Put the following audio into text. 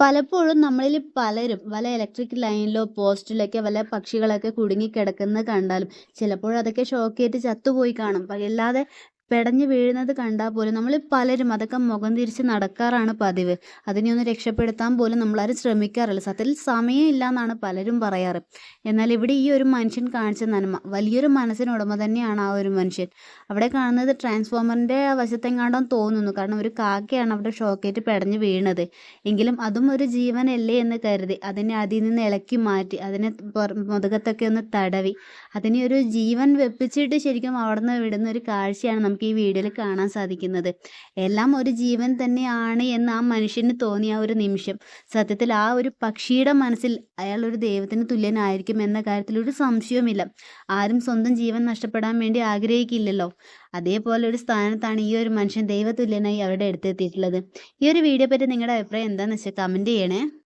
പലപ്പോഴും നമ്മളിൽ പലരും വല്ല ഇലക്ട്രിക് ലൈനിലോ പോസ്റ്റിലൊക്കെ വല്ല പക്ഷികളൊക്കെ കുടുങ്ങി കിടക്കുന്നത് കണ്ടാലും ചിലപ്പോൾ അതൊക്കെ ഷോക്കേറ്റ് ചത്തുപോയി കാണും. അല്ലാതെ പെടഞ്ഞു വീഴുന്നത് കണ്ടാൽ പോലും നമ്മൾ പലരും അതൊക്കെ മുഖം തിരിച്ച് നടക്കാറാണ് പതിവ്. അതിനെ ഒന്ന് രക്ഷപ്പെടുത്താൻ പോലും നമ്മളാരും ശ്രമിക്കാറില്ല. സത്യത്തിൽ സമയമില്ല എന്നാണ് പലരും പറയാറ്. എന്നാൽ ഇവിടെ ഈ ഒരു മനുഷ്യൻ കാണിച്ച നന്മ വലിയൊരു മനസ്സിന് ഉടമ തന്നെയാണ് ആ ഒരു മനുഷ്യൻ. അവിടെ കാണുന്നത് ട്രാൻസ്ഫോമറിന്റെ വശത്തെങ്ങാണ്ടോ തോന്നുന്നു. കാരണം ഒരു കാക്കയാണ് അവിടെ ഷോക്കേറ്റ് പെടഞ്ഞു വീണത്. എങ്കിലും അതും ഒരു ജീവനല്ലേ എന്ന് കരുതി. അതിനെ അതിൽ നിന്ന് ഇളക്കി മാറ്റി അതിനെ മുതുകത്തൊക്കെ ഒന്ന് തടവി അതിനെ ഒരു ജീവൻ വെപ്പിച്ചിട്ട് ശരിക്കും അവിടെ നിന്ന് വിടുന്ന ഒരു കാഴ്ചയാണ് നമുക്ക് ഈ വീഡിയോയിൽ കാണാൻ സാധിക്കുന്നത്. എല്ലാം ഒരു ജീവൻ തന്നെയാണ് എന്ന് ആ മനുഷ്യന് തോന്നിയ ഒരു നിമിഷം. സത്യത്തിൽ ആ ഒരു പക്ഷിയുടെ മനസ്സിൽ അയാൾ ഒരു ദൈവത്തിന് തുല്യനായിരിക്കും എന്ന കാര്യത്തിൽ ഒരു സംശയവുമില്ല. ആരും സ്വന്തം ജീവൻ നഷ്ടപ്പെടാൻ വേണ്ടി ആഗ്രഹിക്കില്ലല്ലോ. അതേപോലെ ഒരു സ്ഥാനത്താണ് ഈ ഒരു മനുഷ്യൻ ദൈവതുല്യനായി അവിടെ എടുത്തെത്തിയിട്ടുള്ളത് ഈ ഒരു വീഡിയോ പറ്റി നിങ്ങളുടെ അഭിപ്രായം എന്താണെന്ന് വെച്ചാൽ കമന്റ് ചെയ്യണേ.